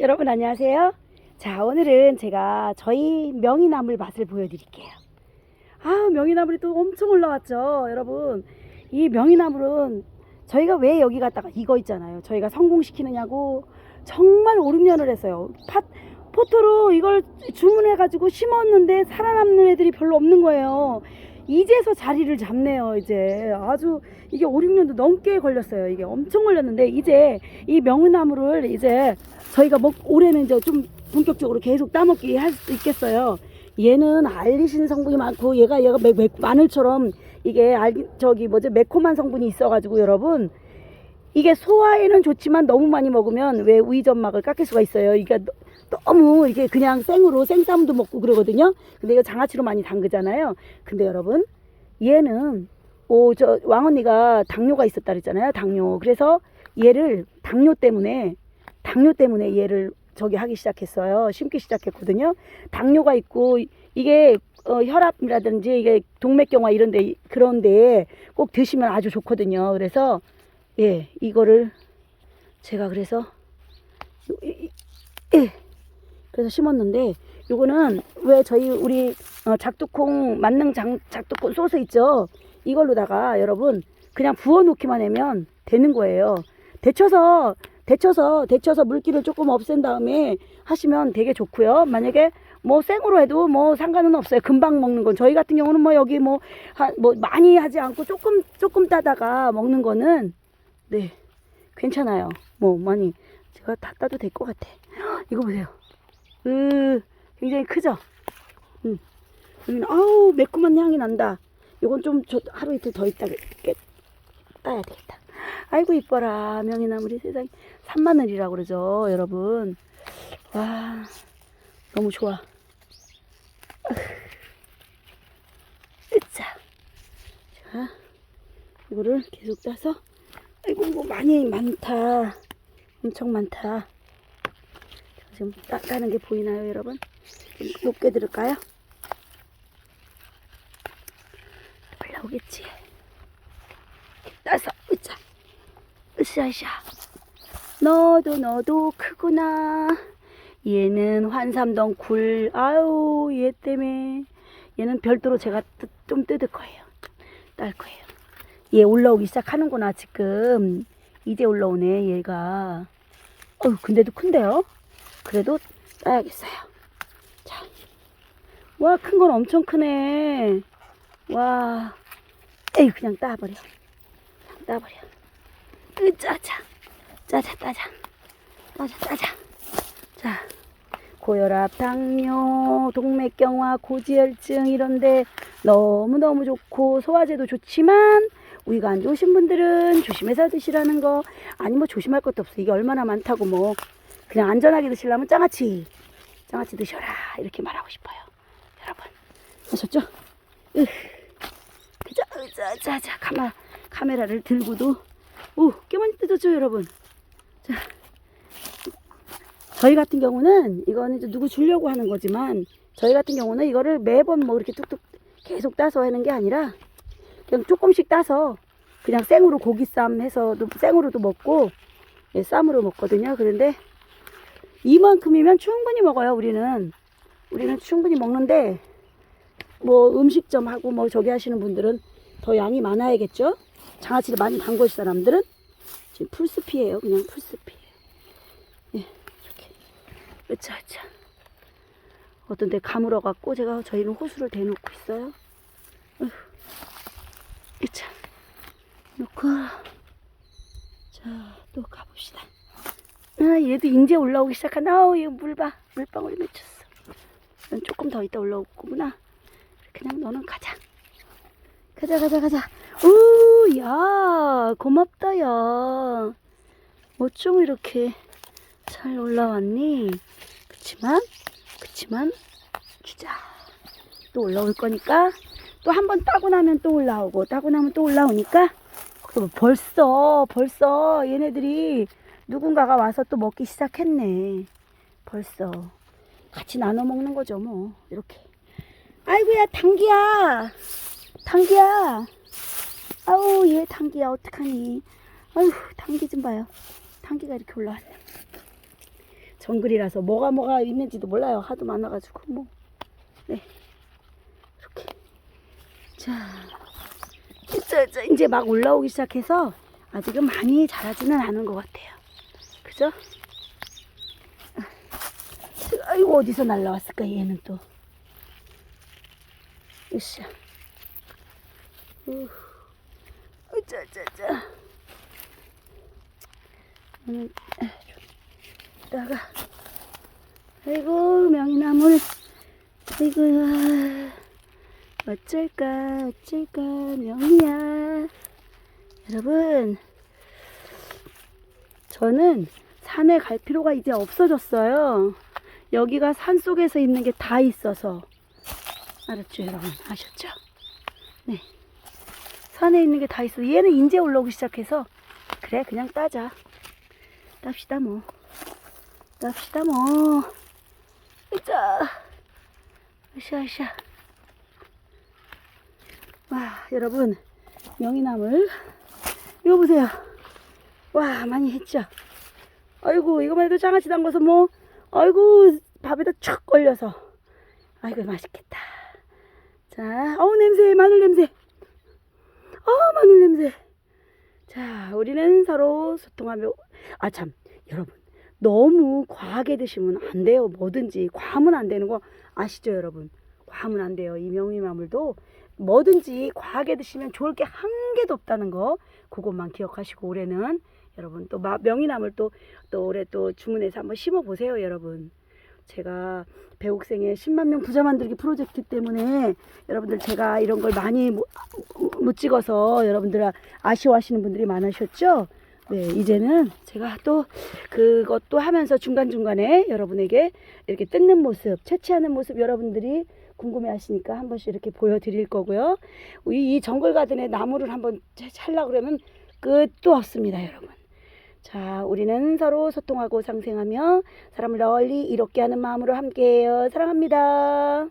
여러분 안녕하세요. 자 오늘은 제가 저희 명이나물 맛을 보여드릴게요. 아 명이나물이 또 엄청 올라왔죠, 여러분. 이 명이나물은 저희가 왜 여기 갔다가 이거 있잖아요. 저희가 성공시키느냐고 정말 5, 6년을 했어요. 팥 포토로 이걸 주문해가지고 심었는데 살아남는 애들이 별로 없는 거예요. 이제서 자리를 잡네요, 이제. 아주 이게 5, 6년도 넘게 걸렸어요. 이게 엄청 걸렸는데, 이제 이 명이나물을 이제 저희가 먹, 올해는 이제 좀 본격적으로 계속 따먹기 할 수 있겠어요. 얘는 알리신 성분이 많고, 얘가, 얘가 매, 매, 마늘처럼 이게 알, 저기 뭐지, 매콤한 성분이 있어가지고 여러분, 이게 소화에는 좋지만 너무 많이 먹으면 왜 위점막을 깎일 수가 있어요. 너- 너무 이게 그냥 생으로 생쌈도 먹고 그러거든요. 근데 이거 장아찌로 많이 담그잖아요. 근데 여러분 얘는 오 저 왕언니가 당뇨가 있었다 그랬잖아요. 당뇨. 그래서 얘를 당뇨 때문에 당뇨 때문에 얘를 저기 하기 시작했어요. 심기 시작했거든요. 당뇨가 있고 이게 어, 혈압이라든지 이게 동맥경화 이런데 그런데 꼭 드시면 아주 좋거든요. 그래서 예 이거를 제가 그래서 예 그래서 심었는데 요거는 왜 저희 우리 어, 작두콩 만능 장, 작두콩 소스 있죠? 이걸로다가 여러분 그냥 부어 놓기만 하면 되는 거예요. 데쳐서 데쳐서 데쳐서 물기를 조금 없앤 다음에 하시면 되게 좋고요. 만약에 뭐 생으로 해도 뭐 상관은 없어요. 금방 먹는 건. 저희 같은 경우는 뭐 여기 뭐, 한, 뭐 많이 하지 않고 조금 조금 따다가 먹는 거는 네 괜찮아요. 뭐 많이 제가 다 따도 될 것 같아. 헉, 이거 보세요 으, 굉장히 크죠? 음. 여기는, 아우, 매콤한 향이 난다. 요건 좀, 저, 하루 이틀 더 있다, 게, 따야 되겠다. 아이고, 이뻐라. 명이나물이 세상에. 3마늘이라고 그러죠, 여러분. 와, 너무 좋아. 으짜. 자, 이거를 계속 따서, 아이고, 이거 많이 많다. 엄청 많다. 지금 따, 따는 게 보이나요, 여러분? 좀 높게 들을까요? 올라오겠지. 따서, 으쌰. 으쌰 으쌰. 너도 너도 크구나. 얘는 환삼동 굴. 아유, 얘 때문에. 얘는 별도로 제가 뜯- 좀 뜯을 거예요. 딸 거예요. 얘 올라오기 시작하는구나, 지금. 이제 올라오네, 얘가. 어휴, 근데도 큰데요? 그래도 따야겠어요. 자. 와, 큰 건 엄청 크네. 와. 에이, 그냥 따버려. 그냥 따버려. 으, 짜자. 짜자, 따자. 따자, 따자. 자. 고혈압, 당뇨, 동맥경화, 고지혈증 이런데 너무너무 좋고 소화제도 좋지만 위가 안 좋으신 분들은 조심해서 드시라는 거 아니 뭐 조심할 것도 없어 이게 얼마나 많다고 뭐 그냥 안전하게 드시려면 장아찌 장아찌 드셔라. 이렇게 말하고 싶어요. 여러분 아셨죠? 으, 그자 으자 자 자 카메라 카메라를 들고도. 오 꽤 많이 뜯었죠 여러분? 자. 저희 같은 경우는 이거는 이제 누구 주려고 하는 거지만 저희 같은 경우는 이거를 매번 뭐 이렇게 뚝뚝 계속 따서 하는 게 아니라 그냥 조금씩 따서 그냥 생으로 고기쌈 해서도 생으로도 먹고 예, 쌈으로 먹거든요. 그런데 이만큼이면 충분히 먹어요 우리는. 우리는 충분히 먹는데 뭐 음식점 하고 뭐 저기 하시는 분들은 더 양이 많아야겠죠? 장아찌를 많이 담그실 사람들은 지금 풀숲이에요 그냥 풀숲이에요 예 이렇게. 으차으차 어떤 데 가물어 갖고 제가 저희는 호수를 대놓고 있어요. 으차 놓고 자 또 가봅시다 아, 얘도 이제 올라오기 시작하나? 아우, 얘 물 봐. 물방울이 맺혔어. 넌 조금 더 있다 올라올 거구나. 그냥 너는 가자. 가자, 가자, 가자. 오, 야, 고맙다, 야. 어쩜 이렇게 잘 올라왔니? 그치만, 그치만, 주자. 또 올라올 거니까, 또 한 번 따고 나면 또 올라오고, 따고 나면 또 올라오니까, 어, 벌써, 벌써 얘네들이 누군가가 와서 또 먹기 시작했네. 벌써. 같이 나눠 먹는 거죠, 뭐. 이렇게. 아이고야, 당기야. 당기야. 아우, 얘 당기야. 어떡하니. 아유, 당기 좀 봐요. 당기가 이렇게 올라왔네. 정글이라서 뭐가 뭐가 있는지도 몰라요. 하도 많아가지고 뭐. 네. 이렇게. 자, 이제 막 올라오기 시작해서 아직은 많이 자라지는 않은 것 같아요. 그죠? 아이고 어디서 날라왔을까 얘는 또. 으쌰. 우. 짜자자. 오늘 다가 아이고 명이나물 아이고 어쩔까 어쩔까 명이야 여러분 저는 산에 갈 필요가 이제 없어졌어요. 여기가 산 속에서 있는 게 다 있어서. 알았죠 여러분? 아셨죠? 네. 산에 있는 게 다 있어 얘는 이제 올라오기 시작해서. 그래 그냥 따자. 땁시다 뭐. 땁시다 뭐. 자 으쌰으쌰. 와 여러분. 명이나물. 이거 보세요. 와 많이 했죠 아이고 이거만 해도 장아찌 담가서 뭐 아이고 밥에다 촥 걸려서. 아이고 맛있겠다. 자 어우 냄새 마늘 냄새. 아 마늘 냄새. 자 우리는 서로 소통하며 아 참 여러분. 너무 과하게 드시면 안 돼요. 뭐든지 과하면 안 되는 거 아시죠 여러분? 과하면 안 돼요. 이 명이나물도 뭐든지 과하게 드시면 좋을 게 한 개도 없다는 거 그것만 기억하시고 올해는 여러분 또 마- 명이나물 또, 또 올해 또 주문해서 한번 심어 보세요 여러분 제가 배옥생의 10만 명 부자 만들기 프로젝트 때문에 여러분들 제가 이런 걸 많이 못, 못 찍어서 여러분들 아쉬워하시는 분들이 많으셨죠? 네, 이제는 제가 또 그것도 하면서 중간중간에 여러분에게 이렇게 뜯는 모습, 채취하는 모습 여러분들이 궁금해 하시니까 한 번씩 이렇게 보여드릴 거고요. 이, 이 정글 가든의 나무를 한번 찰라 그러면 끝도 없습니다, 여러분. 자, 우리는 서로 소통하고 상생하며 사람을 널리 이롭게 하는 마음으로 함께해요. 사랑합니다.